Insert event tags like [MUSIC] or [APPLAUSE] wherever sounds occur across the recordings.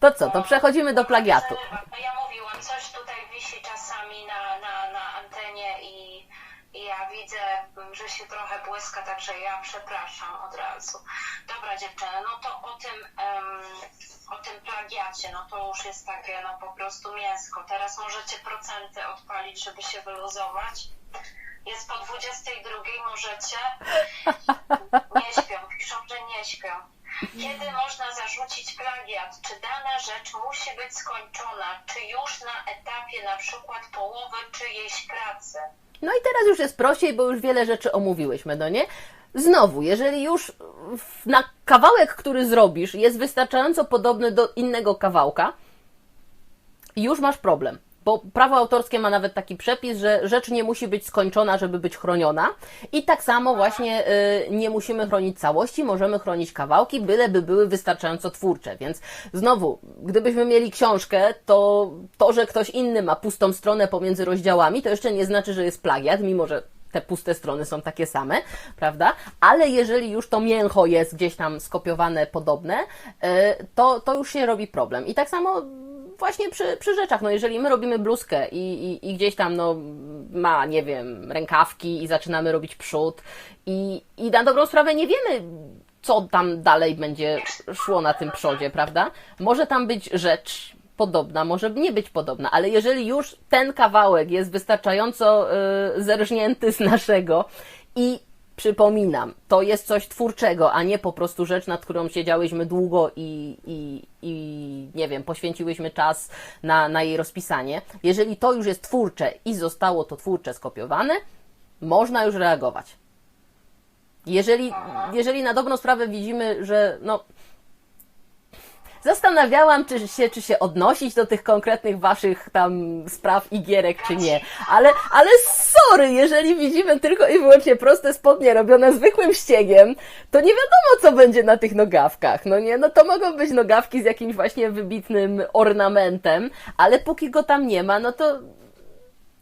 To co, to przechodzimy do plagiatu. Ja mówiłam, coś tutaj wisi czasami na, na, na antenie i, i ja widzę, że się trochę błyska, także ja przepraszam od razu. Dobra dziewczyny, no to o tym, em, o tym plagiacie, no to już jest takie no po prostu mięsko. Teraz możecie procenty odpalić, żeby się wyluzować. Jest po 22, możecie. Nie śpią, piszą, że nie śpią. Kiedy można zarzucić plagiat? Czy dana rzecz musi być skończona? Czy już na etapie na przykład połowy czyjejś pracy? No i teraz już jest prościej, bo już wiele rzeczy omówiłyśmy, no nie? Znowu, jeżeli już na kawałek, który zrobisz, jest wystarczająco podobny do innego kawałka, już masz problem. Bo prawo autorskie ma nawet taki przepis, że rzecz nie musi być skończona, żeby być chroniona. I tak samo właśnie y, nie musimy chronić całości, możemy chronić kawałki, byleby były wystarczająco twórcze. Więc znowu, gdybyśmy mieli książkę, to to, że ktoś inny ma pustą stronę pomiędzy rozdziałami, to jeszcze nie znaczy, że jest plagiat, mimo że te puste strony są takie same, prawda? Ale jeżeli już to mięcho jest gdzieś tam skopiowane podobne, y, to, to już się robi problem. I tak samo właśnie przy, przy rzeczach, no jeżeli my robimy bluzkę i, i, i gdzieś tam no, ma, nie wiem, rękawki i zaczynamy robić przód i, i na dobrą sprawę nie wiemy, co tam dalej będzie szło na tym przodzie, prawda? Może tam być rzecz podobna, może nie być podobna, ale jeżeli już ten kawałek jest wystarczająco y, zerżnięty z naszego i przypominam, to jest coś twórczego, a nie po prostu rzecz, nad którą siedziałyśmy długo i, i, i nie wiem, poświęciłyśmy czas na, na jej rozpisanie. Jeżeli to już jest twórcze i zostało to twórcze skopiowane, można już reagować. Jeżeli, jeżeli na dobrą sprawę widzimy, że no, Zastanawiałam czy się, czy się odnosić do tych konkretnych waszych tam spraw i gierek, czy nie. Ale, ale sorry, jeżeli widzimy tylko i wyłącznie proste spodnie robione zwykłym ściegiem, to nie wiadomo, co będzie na tych nogawkach. No nie, no to mogą być nogawki z jakimś właśnie wybitnym ornamentem, ale póki go tam nie ma, no to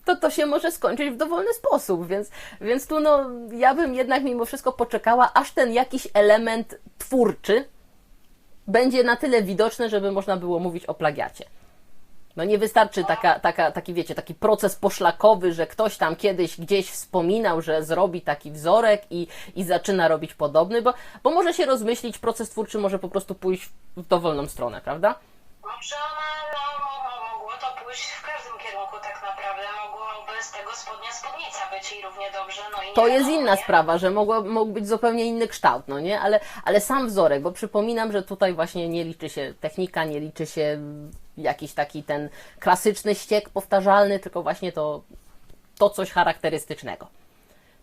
to to się może skończyć w dowolny sposób, więc, więc tu no, ja bym jednak mimo wszystko poczekała, aż ten jakiś element twórczy będzie na tyle widoczny, żeby można było mówić o plagiacie. No nie wystarczy taka, taka, taki, wiecie, taki proces poszlakowy, że ktoś tam kiedyś gdzieś wspominał, że zrobi taki wzorek i, i zaczyna robić podobny, bo, bo może się rozmyślić, proces twórczy może po prostu pójść w dowolną stronę, prawda? Pójść w każdym kierunku tak naprawdę. Mogłoby z tego spodnia spódnica być i równie dobrze, no i To jest inna nie? sprawa, że mogło, mógł być zupełnie inny kształt, no nie? Ale, ale sam wzorek, bo przypominam, że tutaj właśnie nie liczy się technika, nie liczy się jakiś taki ten klasyczny ściek powtarzalny, tylko właśnie to, to coś charakterystycznego.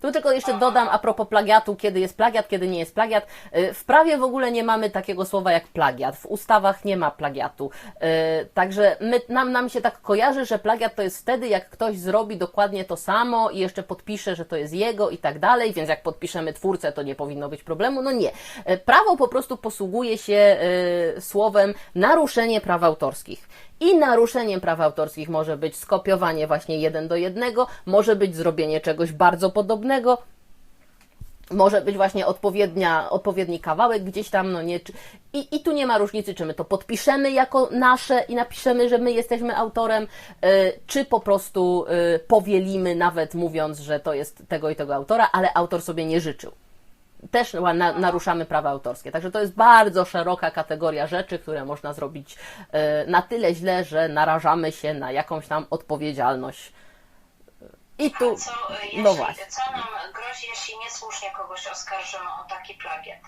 Tu tylko jeszcze dodam a propos plagiatu, kiedy jest plagiat, kiedy nie jest plagiat. Y, W prawie w ogóle nie mamy takiego słowa jak plagiat. W ustawach nie ma plagiatu. Y, Także my, nam, nam się tak kojarzy, że plagiat to jest wtedy, jak ktoś zrobi dokładnie to samo i jeszcze podpisze, że to jest jego i tak dalej, więc jak podpiszemy twórcę, to nie powinno być problemu. No nie. Y, Prawo po prostu posługuje się słowem naruszenie praw autorskich. I naruszeniem praw autorskich może być skopiowanie właśnie jeden do jednego, może być zrobienie czegoś bardzo podobnego, może być właśnie odpowiednia, odpowiedni kawałek gdzieś tam, no nie, i, i tu nie ma różnicy, czy my to podpiszemy jako nasze i napiszemy, że my jesteśmy autorem, y, czy po prostu y, powielimy, nawet mówiąc, że to jest tego i tego autora, ale autor sobie nie życzył też na, naruszamy prawa autorskie. Także to jest bardzo szeroka kategoria rzeczy, które można zrobić e, na tyle źle, że narażamy się na jakąś tam odpowiedzialność. I tu, co, y, jeśli, no właśnie. co nam grozi, jeśli niesłusznie kogoś oskarżymy o taki plagiat?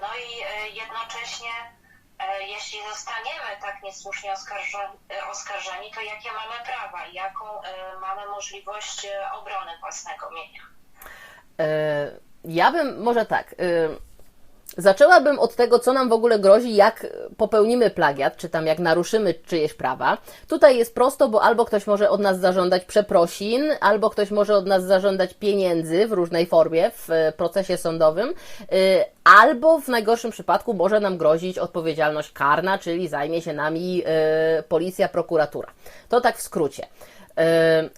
No i y, jednocześnie, jeśli zostaniemy tak niesłusznie oskarżeni, to jakie mamy prawa i jaką mamy możliwość obrony własnego mienia? E, Ja bym, może tak, e, zaczęłabym od tego, co nam w ogóle grozi, jak popełnimy plagiat, czy tam jak naruszymy czyjeś prawa. Tutaj jest prosto, bo albo ktoś może od nas zażądać przeprosin, albo ktoś może od nas zażądać pieniędzy w różnej formie w e, procesie sądowym, e, albo w najgorszym przypadku może nam grozić odpowiedzialność karna, czyli zajmie się nami policja, prokuratura. To tak w skrócie.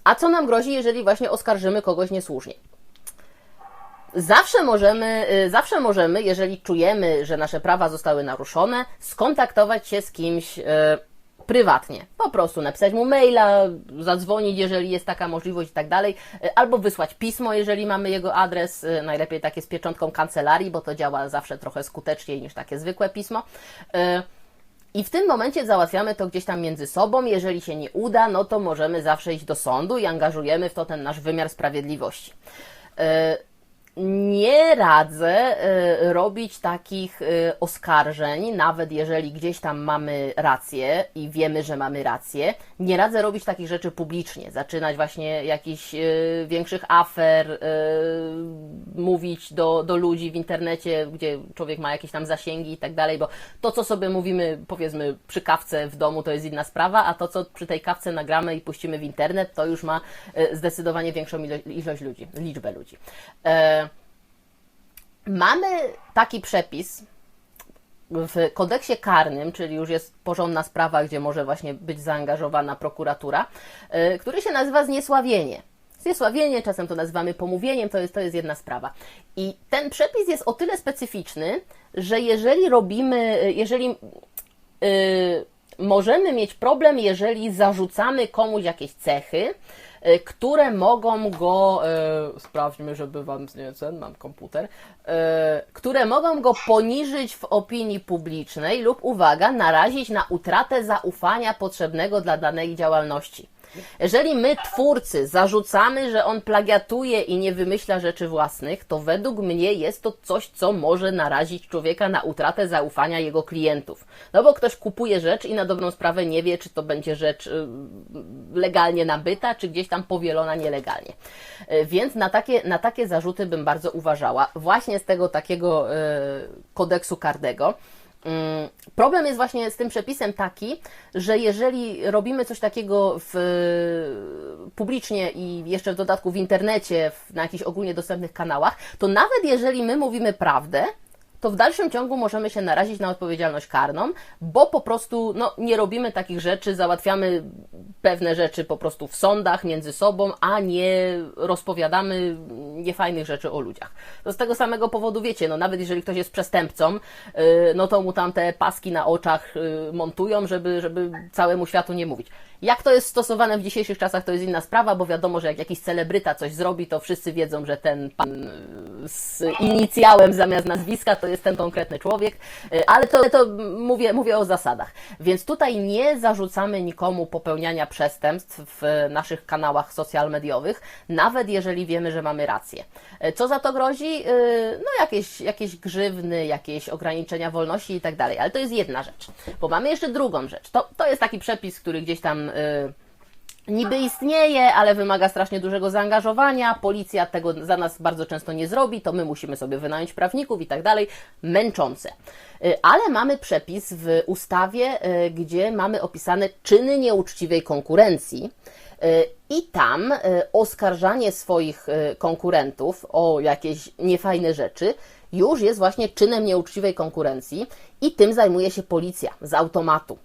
A co nam grozi, jeżeli właśnie oskarżymy kogoś niesłusznie? Zawsze możemy, y, zawsze możemy, jeżeli czujemy, że nasze prawa zostały naruszone, skontaktować się z kimś y, prywatnie. Po prostu napisać mu maila, zadzwonić, jeżeli jest taka możliwość i tak dalej, y, albo wysłać pismo, jeżeli mamy jego adres, najlepiej takie z pieczątką kancelarii, bo to działa zawsze trochę skuteczniej niż takie zwykłe pismo. I w tym momencie załatwiamy to gdzieś tam między sobą. Jeżeli się nie uda, no to możemy zawsze iść do sądu i angażujemy w to ten nasz wymiar sprawiedliwości. Nie radzę y, robić takich y, oskarżeń, nawet jeżeli gdzieś tam mamy rację i wiemy, że mamy rację. Nie radzę robić takich rzeczy publicznie, zaczynać właśnie jakichś y, większych afer, mówić do, do ludzi w internecie, gdzie człowiek ma jakieś tam zasięgi i tak dalej, bo to, co sobie mówimy, powiedzmy, przy kawce w domu, to jest inna sprawa, a to, co przy tej kawce nagramy i puścimy w internet, to już ma zdecydowanie większą ilo- ilość ludzi, liczbę ludzi. E, Mamy taki przepis w kodeksie karnym, czyli już jest porządna sprawa, gdzie może właśnie być zaangażowana prokuratura, y, który się nazywa zniesławienie. Zniesławienie, czasem to nazywamy pomówieniem, to jest, to jest jedna sprawa. I ten przepis jest o tyle specyficzny, że jeżeli robimy, y, jeżeli y, możemy mieć problem, jeżeli zarzucamy komuś jakieś cechy, które mogą go, y, sprawdźmy, żeby wam nie mam komputer, y, które mogą go poniżyć w opinii publicznej lub, uwaga, narazić na utratę zaufania potrzebnego dla danej działalności. Jeżeli my, twórcy, zarzucamy, że on plagiatuje i nie wymyśla rzeczy własnych, to według mnie jest to coś, co może narazić człowieka na utratę zaufania jego klientów. No bo ktoś kupuje rzecz i na dobrą sprawę nie wie, czy to będzie rzecz y, legalnie nabyta, czy gdzieś tam powielona nielegalnie. Y, Więc na takie, na takie zarzuty bym bardzo uważała. Właśnie z tego takiego y, kodeksu karnego. Mm, Problem jest właśnie z tym przepisem taki, że jeżeli robimy coś takiego w, publicznie i jeszcze w dodatku w internecie, w, na jakichś ogólnie dostępnych kanałach, to nawet jeżeli my mówimy prawdę, to w dalszym ciągu możemy się narazić na odpowiedzialność karną, bo po prostu no, nie robimy takich rzeczy, załatwiamy pewne rzeczy po prostu w sądach między sobą, a nie rozpowiadamy niefajnych rzeczy o ludziach. To z tego samego powodu wiecie, no nawet jeżeli ktoś jest przestępcą, yy, no to mu tam te paski na oczach yy, montują, żeby, żeby całemu światu nie mówić. Jak to jest stosowane w dzisiejszych czasach, to jest inna sprawa, bo wiadomo, że jak jakiś celebryta coś zrobi, to wszyscy wiedzą, że ten pan y, z inicjałem zamiast nazwiska to jest ten konkretny człowiek, Y, ale to, to mówię, mówię o zasadach. Więc tutaj nie zarzucamy nikomu popełniania przestępstw w naszych kanałach social mediowych, nawet jeżeli wiemy, że mamy rację. Y, Co za to grozi? No jakieś, jakieś grzywny, jakieś ograniczenia wolności i tak dalej. Ale to jest jedna rzecz. Bo mamy jeszcze drugą rzecz. To, to jest taki przepis, który gdzieś tam y, niby istnieje, ale wymaga strasznie dużego zaangażowania. Policja tego za nas bardzo często nie zrobi, to my musimy sobie wynająć prawników i tak dalej. Męczące. Y, Ale mamy przepis w ustawie, y, gdzie mamy opisane czyny nieuczciwej konkurencji. I tam oskarżanie swoich konkurentów o jakieś niefajne rzeczy już jest właśnie czynem nieuczciwej konkurencji i tym zajmuje się policja z automatu.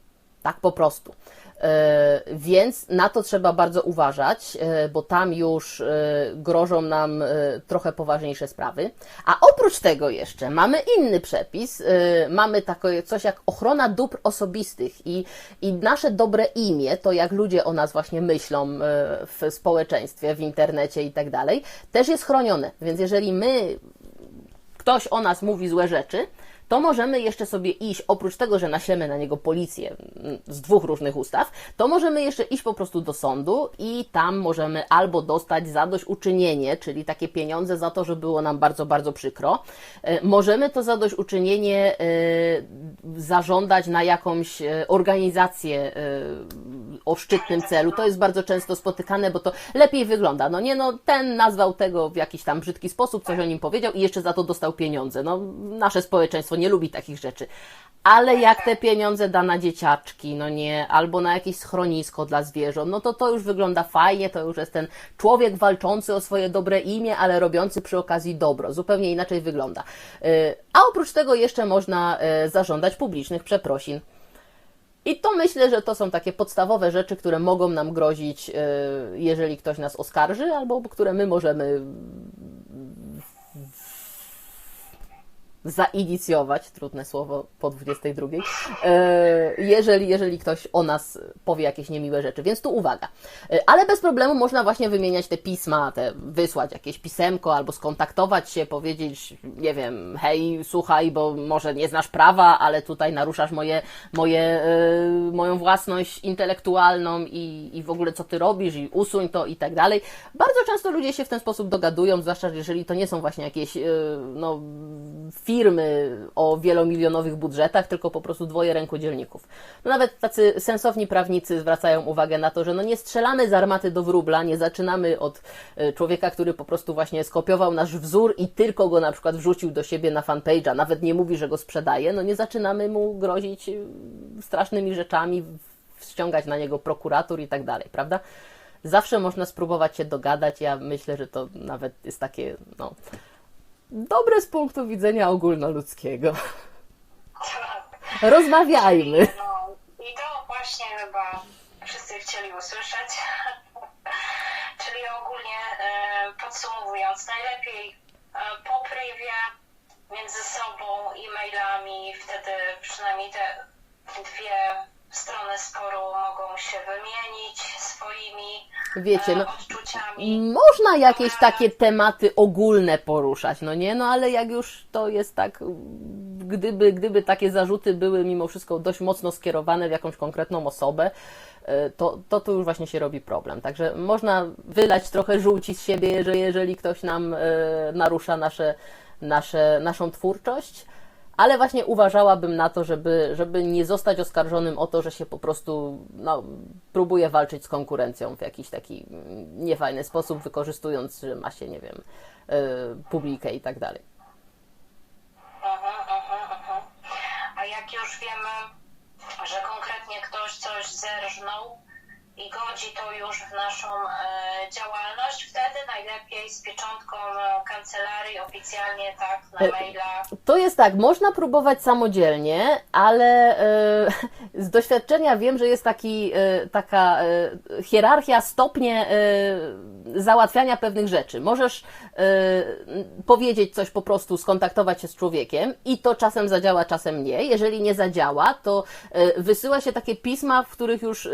Tak po prostu. E, Więc na to trzeba bardzo uważać, e, bo tam już e, grożą nam trochę poważniejsze sprawy. A oprócz tego jeszcze mamy inny przepis, mamy takie coś jak ochrona dóbr osobistych i, i nasze dobre imię, to jak ludzie o nas właśnie myślą w społeczeństwie, w internecie i tak dalej, też jest chronione. Więc jeżeli my ktoś o nas mówi złe rzeczy, to możemy jeszcze sobie iść, oprócz tego, że naślemy na niego policję mm, z dwóch różnych ustaw, to możemy jeszcze iść po prostu do sądu i tam możemy albo dostać zadośćuczynienie, czyli takie pieniądze za to, że było nam bardzo, bardzo przykro. E, Możemy to zadośćuczynienie e, zażądać na jakąś e, organizację o szczytnym celu. To jest bardzo często spotykane, bo to lepiej wygląda. No nie, no ten nazwał tego w jakiś tam brzydki sposób, coś o nim powiedział i jeszcze za to dostał pieniądze. No nasze społeczeństwo nie lubi takich rzeczy. Ale jak te pieniądze da na dzieciaczki, no nie, albo na jakieś schronisko dla zwierząt, no to to już wygląda fajnie, to już jest ten człowiek walczący o swoje dobre imię, ale robiący przy okazji dobro. Zupełnie inaczej wygląda. Yy, A oprócz tego jeszcze można yy, zażądać publicznych przeprosin. I to myślę, że to są takie podstawowe rzeczy, które mogą nam grozić, yy, jeżeli ktoś nas oskarży, albo które my możemy zainicjować, trudne słowo po 22, e, jeżeli, jeżeli ktoś o nas powie jakieś niemiłe rzeczy. Więc tu uwaga. E, ale bez problemu można właśnie wymieniać te pisma, te wysłać jakieś pisemko albo skontaktować się, powiedzieć, nie wiem, hej, słuchaj, bo może nie znasz prawa, ale tutaj naruszasz moje, moje, e, moją własność intelektualną i, i w ogóle co ty robisz i usuń to i tak dalej. Bardzo często ludzie się w ten sposób dogadują, zwłaszcza jeżeli to nie są właśnie jakieś no, o wielomilionowych budżetach, tylko po prostu dwoje rękodzielników. No nawet tacy sensowni prawnicy zwracają uwagę na to, że no nie strzelamy z armaty do wróbla, nie zaczynamy od e, człowieka, który po prostu właśnie skopiował nasz wzór i tylko go na przykład wrzucił do siebie na fanpage'a, nawet nie mówi, że go sprzedaje, no nie zaczynamy mu grozić e, strasznymi rzeczami, ściągać na niego prokuratur i tak dalej, prawda? Zawsze można spróbować się dogadać. Ja myślę, że to nawet jest takie, no, dobre z punktu widzenia ogólnoludzkiego. Rozmawiajmy. No, I to właśnie chyba wszyscy chcieli usłyszeć. Czyli ogólnie e, podsumowując, najlepiej e, po privie między sobą i mailami, wtedy przynajmniej te dwie strony sporu mogą się wymienić swoimi Wiecie, e, no, odczuciami. można jakieś takie tematy ogólne poruszać, no nie? No ale jak już to jest tak, gdyby, gdyby takie zarzuty były mimo wszystko dość mocno skierowane w jakąś konkretną osobę, e, to, to tu już właśnie się robi problem. Także można wylać trochę żółci z siebie, że jeżeli ktoś nam e, narusza nasze, nasze, naszą twórczość, ale właśnie uważałabym na to, żeby, żeby nie zostać oskarżonym o to, że się po prostu no, próbuje walczyć z konkurencją w jakiś taki niefajny sposób, wykorzystując, że ma się, nie wiem, yy, publikę i tak dalej. A jak już wiemy, że konkretnie ktoś coś zerżnął i godzi to już w naszą e, działalność, wtedy najlepiej z pieczątką e, kancelarii oficjalnie, tak, na E, maila. To jest tak, można próbować samodzielnie, ale z doświadczenia wiem, że jest taki, taka hierarchia, stopnie załatwiania pewnych rzeczy. Możesz powiedzieć coś po prostu, skontaktować się z człowiekiem i to czasem zadziała, czasem nie. Jeżeli nie zadziała, to wysyła się takie pisma, w których już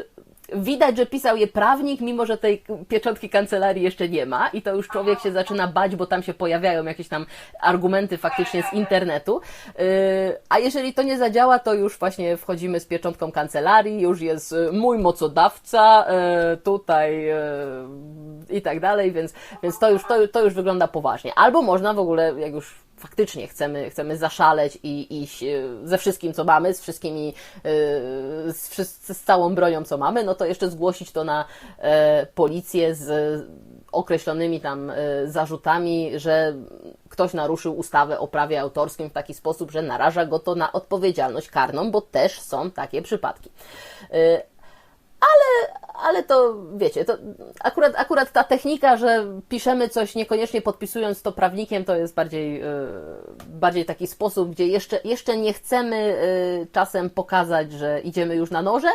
Widać, że pisał je prawnik, mimo że tej pieczątki kancelarii jeszcze nie ma, i to już człowiek się zaczyna bać, bo tam się pojawiają jakieś tam argumenty faktycznie z internetu. Yy, A jeżeli to nie zadziała, to już właśnie wchodzimy z pieczątką kancelarii, już jest y, mój mocodawca, yy, tutaj i tak dalej, więc, więc to, już, to, to już wygląda poważnie. Albo można w ogóle, jak już faktycznie chcemy, chcemy zaszaleć i iść e, ze wszystkim, co mamy, z wszystkimi, e, z, wszys- z całą bronią, co mamy, no to jeszcze zgłosić to na e, policję z określonymi tam zarzutami, że ktoś naruszył ustawę o prawie autorskim w taki sposób, że naraża go to na odpowiedzialność karną, bo też są takie przypadki. E, ale to wiecie, to akurat, akurat ta technika, że piszemy coś niekoniecznie podpisując to prawnikiem, to jest bardziej, yy, bardziej taki sposób, gdzie jeszcze, jeszcze nie chcemy yy, czasem pokazać, że idziemy już na noże,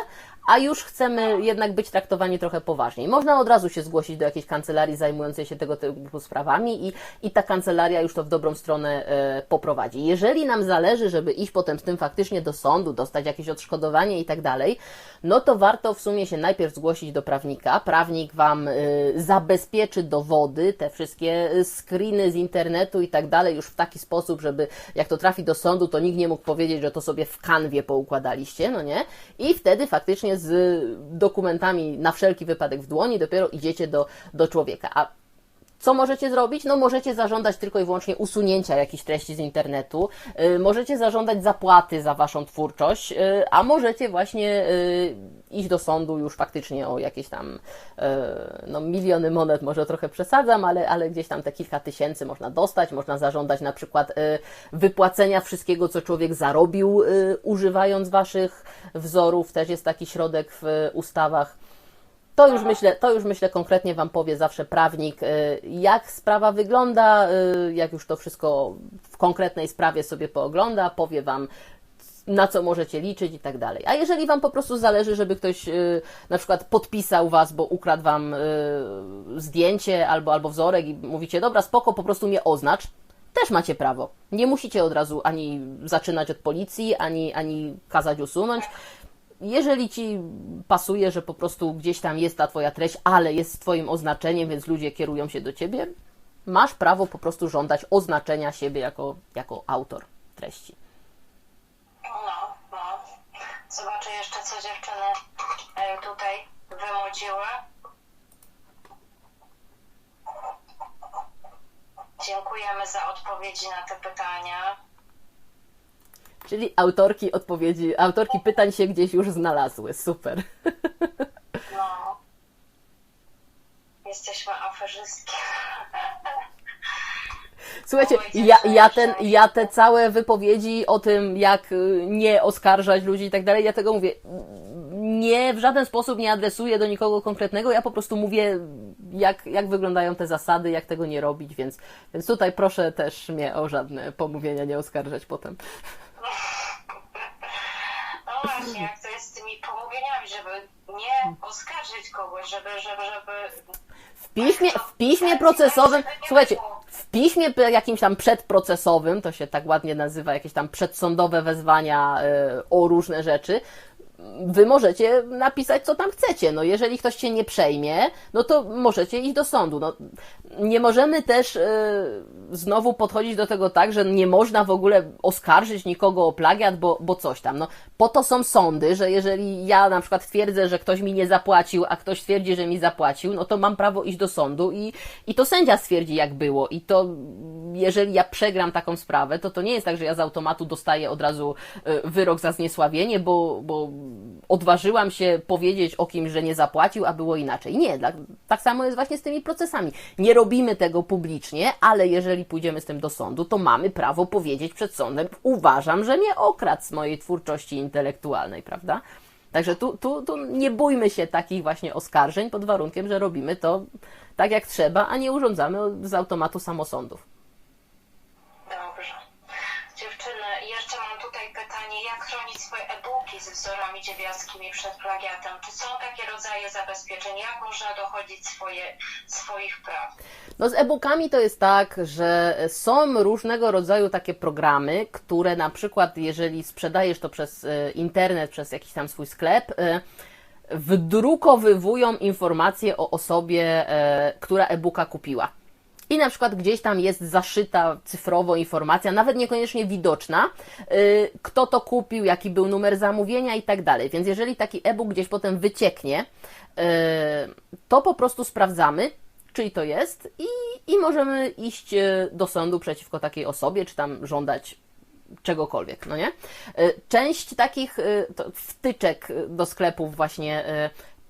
a już chcemy jednak być traktowani trochę poważniej. Można od razu się zgłosić do jakiejś kancelarii zajmującej się tego typu sprawami i, i ta kancelaria już to w dobrą stronę e, poprowadzi. Jeżeli nam zależy, żeby iść potem z tym faktycznie do sądu, dostać jakieś odszkodowanie i tak dalej, no to warto w sumie się najpierw zgłosić do prawnika. Prawnik Wam e, zabezpieczy dowody, te wszystkie screeny z internetu i tak dalej już w taki sposób, żeby jak to trafi do sądu, to nikt nie mógł powiedzieć, że to sobie w kanwie poukładaliście, no nie? I wtedy faktycznie z dokumentami na wszelki wypadek w dłoni dopiero idziecie do, do człowieka. A co możecie zrobić? No możecie zażądać tylko i wyłącznie usunięcia jakichś treści z internetu, yy, możecie zażądać zapłaty za waszą twórczość, yy, a możecie właśnie yy, iść do sądu już faktycznie o jakieś tam no, miliony monet, może trochę przesadzam, ale, ale gdzieś tam te kilka tysięcy można dostać, można zażądać na przykład wypłacenia wszystkiego, co człowiek zarobił używając waszych wzorów, też jest taki środek w ustawach. To już, myślę, to już myślę konkretnie Wam powie zawsze prawnik, y, jak sprawa wygląda, y, jak już to wszystko w konkretnej sprawie sobie poogląda, powie Wam, na co możecie liczyć i tak dalej. A jeżeli Wam po prostu zależy, żeby ktoś y, na przykład podpisał Was, bo ukradł Wam zdjęcie albo, albo wzorek i mówicie, dobra, spoko, po prostu mnie oznacz, też macie prawo. Nie musicie od razu ani zaczynać od policji, ani, ani kazać usunąć. Jeżeli ci pasuje, że po prostu gdzieś tam jest ta twoja treść, ale jest twoim oznaczeniem, więc ludzie kierują się do ciebie, masz prawo po prostu żądać oznaczenia siebie jako, jako autor treści. No, no. Zobaczę jeszcze, co dziewczyny e, tutaj wymodziły. Dziękujemy za odpowiedzi na te pytania. Czyli autorki odpowiedzi, autorki pytań się gdzieś już znalazły. Super. No. Jesteśmy aferzystki. Słuchajcie, ja, ja, ten, ja te całe wypowiedzi o tym, jak y, nie oskarżać ludzi i tak dalej, ja tego mówię, nie w żaden sposób nie adresuję do nikogo konkretnego, ja po prostu mówię, jak, jak wyglądają te zasady, jak tego nie robić, więc, więc tutaj proszę też mnie o żadne pomówienia nie oskarżać potem. Właśnie, jak to jest z tymi pomówieniami, żeby nie oskarżyć kogoś, żeby, żeby, żeby... W piśmie, w piśmie procesowym, słuchajcie, w piśmie jakimś tam przedprocesowym, to się tak ładnie nazywa, jakieś tam przedsądowe wezwania y, o różne rzeczy, wy możecie napisać, co tam chcecie. No, jeżeli ktoś się nie przejmie, no to możecie iść do sądu. No, nie możemy też yy, znowu podchodzić do tego tak, że nie można w ogóle oskarżyć nikogo o plagiat, bo, bo coś tam. No, po to są sądy, że jeżeli ja na przykład twierdzę, że ktoś mi nie zapłacił, a ktoś twierdzi, że mi zapłacił, no to mam prawo iść do sądu i, i to sędzia stwierdzi, jak było. I to jeżeli ja przegram taką sprawę, to to nie jest tak, że ja z automatu dostaję od razu yy, wyrok za zniesławienie, bo, bo odważyłam się powiedzieć o kimś, że nie zapłacił, a było inaczej. Nie, tak, tak samo jest właśnie z tymi procesami. Nie robimy tego publicznie, ale jeżeli pójdziemy z tym do sądu, to mamy prawo powiedzieć przed sądem, uważam, że mnie okradł z mojej twórczości intelektualnej, prawda? Także tu, tu, tu nie bójmy się takich właśnie oskarżeń pod warunkiem, że robimy to tak jak trzeba, a nie urządzamy z automatu samosądów. Dobrze. Dziewczyny, jeszcze mam tutaj pytanie, jak chronić swoje e-booki z wzorami dziewiackimi przed plagiatem? Czy są takie rodzaje zabezpieczeń? Jak można dochodzić swoje, swoich praw? No z e-bookami to jest tak, że są różnego rodzaju takie programy, które na przykład jeżeli sprzedajesz to przez e, internet, przez jakiś tam swój sklep, e, wdrukowywują informacje o osobie, e, która e-booka kupiła i na przykład gdzieś tam jest zaszyta cyfrowo informacja, nawet niekoniecznie widoczna, yy, kto to kupił, jaki był numer zamówienia i tak dalej. Więc jeżeli taki e-book gdzieś potem wycieknie, yy, to po prostu sprawdzamy, czyj to jest i, i możemy iść y, do sądu przeciwko takiej osobie, czy tam żądać czegokolwiek, no nie? Y, część takich y, wtyczek do sklepów właśnie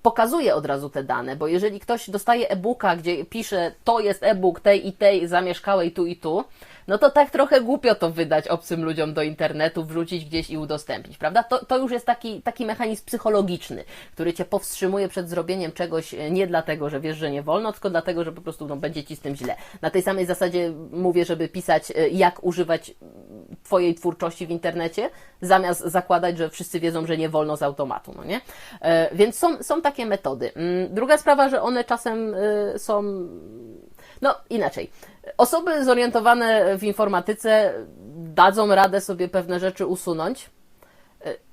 pokazuje od razu te dane, bo jeżeli ktoś dostaje e-booka, gdzie pisze to jest e-book tej i tej zamieszkałej tu i tu, no to tak trochę głupio to wydać obcym ludziom do internetu, wrzucić gdzieś i udostępnić, prawda? To, to już jest taki, taki mechanizm psychologiczny, który cię powstrzymuje przed zrobieniem czegoś e, nie dlatego, że wiesz, że nie wolno, tylko dlatego, że po prostu no, będzie ci z tym źle. Na tej samej zasadzie mówię, żeby pisać, e, jak używać Twojej twórczości w internecie, zamiast zakładać, że wszyscy wiedzą, że nie wolno z automatu, no nie? E, więc są, są takie metody. Mm, druga sprawa, że one czasem są, no inaczej. Osoby zorientowane w informatyce dadzą radę sobie pewne rzeczy usunąć.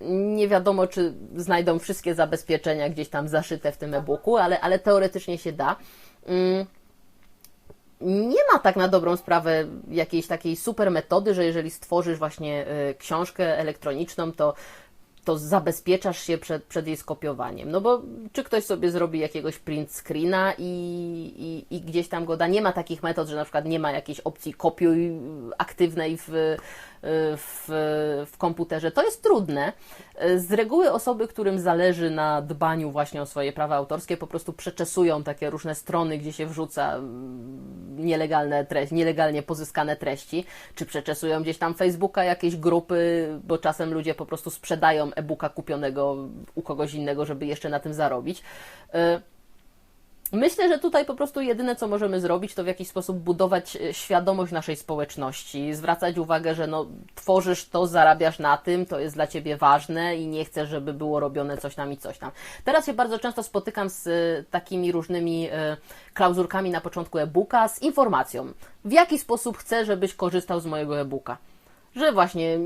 Nie wiadomo, czy znajdą wszystkie zabezpieczenia gdzieś tam zaszyte w tym e-booku, ale, ale teoretycznie się da. Mm, nie ma tak na dobrą sprawę jakiejś takiej super metody, że jeżeli stworzysz właśnie y, książkę elektroniczną, to to zabezpieczasz się przed, przed jej skopiowaniem. No bo czy ktoś sobie zrobi jakiegoś print screena i, i, i, gdzieś tam go da. Nie ma takich metod, że na przykład nie ma jakiejś opcji kopiuj aktywnej w, w, w komputerze. To jest trudne. Z reguły osoby, którym zależy na dbaniu właśnie o swoje prawa autorskie, po prostu przeczesują takie różne strony, gdzie się wrzuca mm, nielegalne treści, nielegalnie pozyskane treści, czy przeczesują gdzieś tam Facebooka, jakieś grupy, bo czasem ludzie po prostu sprzedają e-booka kupionego u kogoś innego, żeby jeszcze na tym zarobić. Myślę, że tutaj po prostu jedyne, co możemy zrobić, to w jakiś sposób budować e, świadomość naszej społeczności, zwracać uwagę, że no, tworzysz to, zarabiasz na tym, to jest dla ciebie ważne i nie chcesz, żeby było robione coś tam i coś tam. Teraz się bardzo często spotykam z e, takimi różnymi e, klauzurkami na początku e-booka z informacją, w jaki sposób chcę, żebyś korzystał z mojego e-booka że właśnie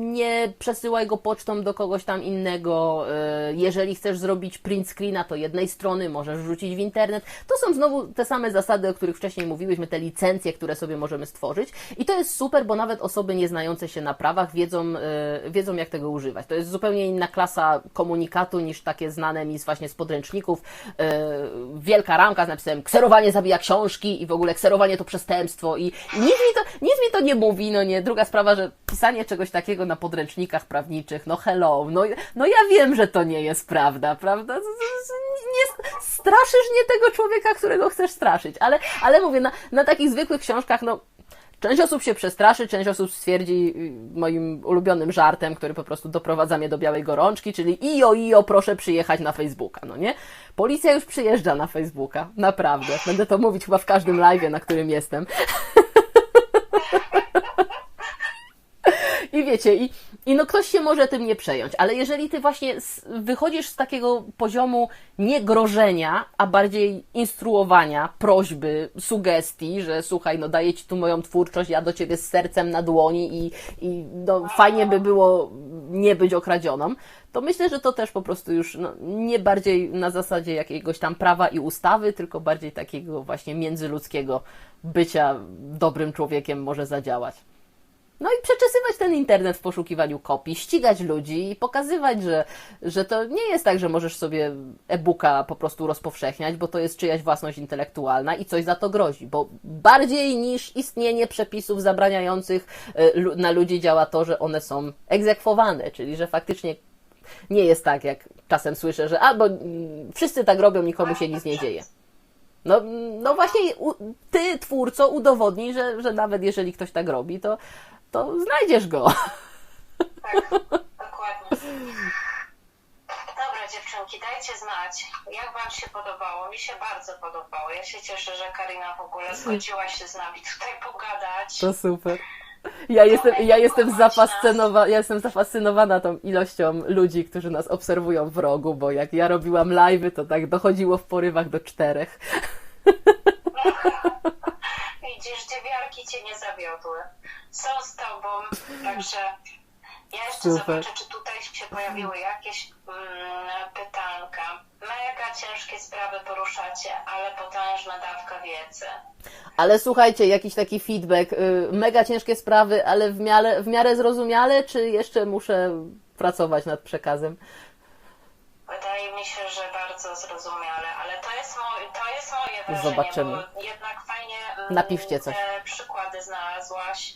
nie przesyłaj go pocztą do kogoś tam innego. e, Jeżeli chcesz zrobić print screena, to jednej strony możesz wrzucić w internet. To są znowu te same zasady, o których wcześniej mówiłyśmy, te licencje, które sobie możemy stworzyć. I to jest super, bo nawet osoby nieznające się na prawach wiedzą, e, wiedzą jak tego używać. To jest zupełnie inna klasa komunikatu niż takie znane mi właśnie z podręczników. E, Wielka ramka z napisem kserowanie zabija książki i w ogóle kserowanie to przestępstwo i nic, mi to, nic mi to nie mówi, no nie. Druga sprawa, że pisanie czegoś takiego na podręcznikach prawniczych, no hello, no, no ja wiem, że to nie jest prawda, prawda? Nie, straszysz nie tego człowieka, którego chcesz straszyć, ale, ale mówię, na, na takich zwykłych książkach, no Część osób się przestraszy, część osób stwierdzi y, moim ulubionym żartem, który po prostu doprowadza mnie do białej gorączki, czyli ijo, ijo, proszę przyjechać na Facebooka, no nie? Policja już przyjeżdża na Facebooka, naprawdę. Będę to mówić chyba w każdym live'ie, na którym jestem. [LAUGHS] I wiecie, i, i no ktoś się może tym nie przejąć, ale jeżeli ty właśnie s- wychodzisz z takiego poziomu nie grożenia, a bardziej instruowania, prośby, sugestii, że słuchaj, no daję ci tu moją twórczość, ja do ciebie z sercem na dłoni i, i no, fajnie by było nie być okradzioną, to myślę, że to też po prostu już no, nie bardziej na zasadzie jakiegoś tam prawa i ustawy, tylko bardziej takiego właśnie międzyludzkiego bycia dobrym człowiekiem może zadziałać. No i przeczesywać ten internet w poszukiwaniu kopii, ścigać ludzi i pokazywać, że, że to nie jest tak, że możesz sobie e-booka po prostu rozpowszechniać, bo to jest czyjaś własność intelektualna i coś za to grozi. Bo bardziej niż istnienie przepisów zabraniających e, na ludzi działa to, że one są egzekwowane, czyli że faktycznie nie jest tak, jak czasem słyszę, że albo mm, wszyscy tak robią, nikomu się nic nie dzieje. No, no właśnie, ty, twórco, udowodnij, że, że nawet jeżeli ktoś tak robi, to, to znajdziesz go. [LAUGHS] Tak, dokładnie. Dobra dziewczynki, dajcie znać, jak Wam się podobało. Mi się bardzo podobało. Ja się cieszę, że Karina w ogóle zgodziła się z nami tutaj pogadać. To super. Ja jestem, ja jestem zafascynowana, ja jestem zafascynowana tą ilością ludzi, którzy nas obserwują w rogu, bo jak ja robiłam live'y, to tak dochodziło w porywach do czterech. [LAUGHS] Widzisz, dziewiarki Cię nie zawiodły. Są z Tobą, także ja jeszcze Super. zobaczę, czy tutaj się pojawiły jakieś mm, pytanka. Mega ciężkie sprawy poruszacie, ale potężna dawka wiedzy. Ale słuchajcie, jakiś taki feedback, y, mega ciężkie sprawy, ale w miarę, w miarę zrozumiale, czy jeszcze muszę pracować nad przekazem? Wydaje mi się, że bardzo zrozumiałe, ale to jest, to jest moje wrażenie, Zobaczymy. jednak Napiszcie coś. te przykłady znalazłaś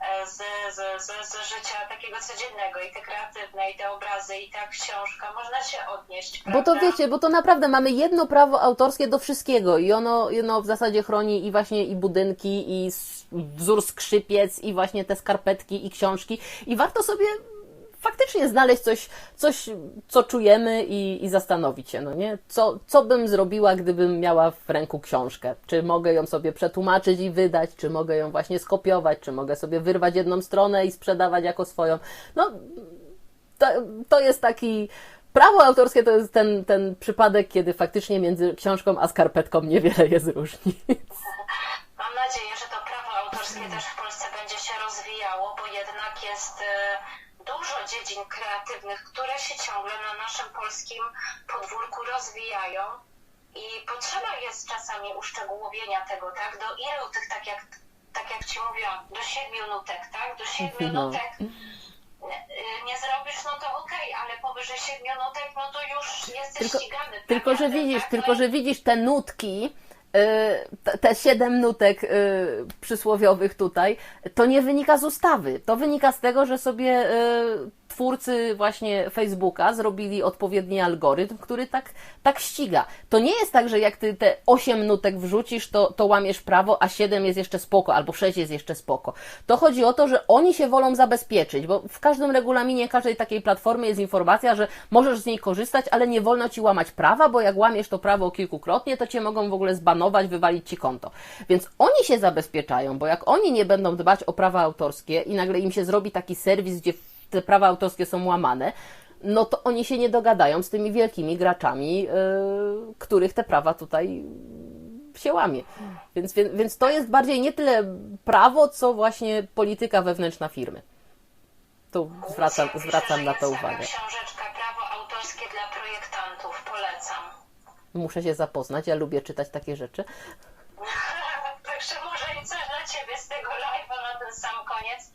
e, z, z, z, z życia takiego codziennego i te kreatywne, i te obrazy, i ta książka, można się odnieść, Bo to prawda? wiecie, bo to naprawdę mamy jedno prawo autorskie do wszystkiego i ono, ono w zasadzie chroni i właśnie i budynki, i wzór skrzypiec, i właśnie te skarpetki, i książki. I warto sobie faktycznie znaleźć coś, coś co czujemy i, i zastanowić się, no nie? Co, co bym zrobiła, gdybym miała w ręku książkę? Czy mogę ją sobie przetłumaczyć i wydać? Czy mogę ją właśnie skopiować? Czy mogę sobie wyrwać jedną stronę i sprzedawać jako swoją? No, to, to jest taki. Prawo autorskie to jest ten, ten przypadek, kiedy faktycznie między książką a skarpetką niewiele jest różnic. Mam nadzieję, że to autorskie też w Polsce będzie się rozwijało, bo jednak jest e, dużo dziedzin kreatywnych, które się ciągle na naszym polskim podwórku rozwijają i potrzeba jest czasami uszczegółowienia tego, tak? Do ilu tych, tak jak, tak jak Ci mówiłam, do siedmiu nutek, tak? Do siedmiu No. nutek y, nie zrobisz, no to okej, ale powyżej siedmiu nutek, no to już jesteś Tylko, ścigany. tylko, że plagiatem, widzisz, tak? tylko, że widzisz te nutki, te- te siedem nutek y, przysłowiowych tutaj, to nie wynika z ustawy. To wynika z tego, że sobie y, twórcy właśnie Facebooka zrobili odpowiedni algorytm, który tak, tak ściga. To nie jest tak, że jak ty te 8 nutek wrzucisz, to, to łamiesz prawo, a 7 jest jeszcze spoko, albo 6 jest jeszcze spoko. To chodzi o to, że oni się wolą zabezpieczyć, bo w każdym regulaminie każdej takiej platformy jest informacja, że możesz z niej korzystać, ale nie wolno ci łamać prawa, bo jak łamiesz to prawo kilkukrotnie, to cię mogą w ogóle zbanować, wywalić ci konto. Więc oni się zabezpieczają, bo jak oni nie będą dbać o prawa autorskie i nagle im się zrobi taki serwis, gdzie te prawa autorskie są łamane, no to oni się nie dogadają z tymi wielkimi graczami, yy, których te prawa tutaj się łamie. Więc, więc, więc to jest bardziej nie tyle prawo, co właśnie polityka wewnętrzna firmy. Tu zwracam, zwracam na to uwagę. książeczka Prawo autorskie dla projektantów. Polecam. Muszę się zapoznać, ja lubię czytać takie rzeczy. Także może i coś dla Ciebie z tego live'a na ten sam koniec.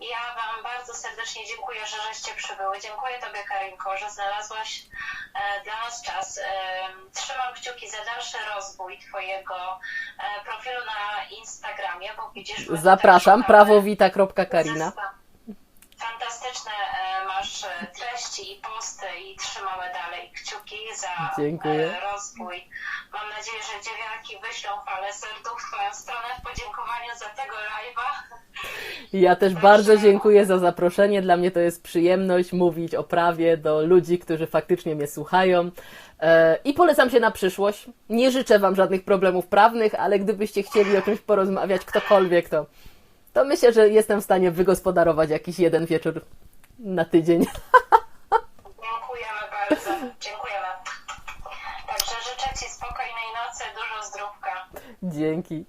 Ja Wam bardzo serdecznie dziękuję, że żeście przybyły. Dziękuję Tobie, Karinko, że znalazłaś e, dla nas czas. E, trzymam kciuki za dalszy rozwój Twojego e, profilu na Instagramie, bo widzisz... tutaj Zapraszam, prawowita.karina. Fantastyczne e, masz e, treści i posty za Dziękuję. e, rozwój. Mam nadzieję, że dziewiarki wyślą falę serduch w Twoją stronę w podziękowaniu za tego live'a. Ja też bardzo dziękuję za zaproszenie. Dla mnie to jest przyjemność mówić o prawie do ludzi, którzy faktycznie mnie słuchają. E, I polecam się na przyszłość. Nie życzę Wam żadnych problemów prawnych, ale gdybyście chcieli o czymś porozmawiać, ktokolwiek, to, to myślę, że jestem w stanie wygospodarować jakiś jeden wieczór na tydzień. [LAUGHS] Dziękujemy bardzo. Dziękujemy. Ci spokojnej nocy, dużo zdrówka. Dzięki.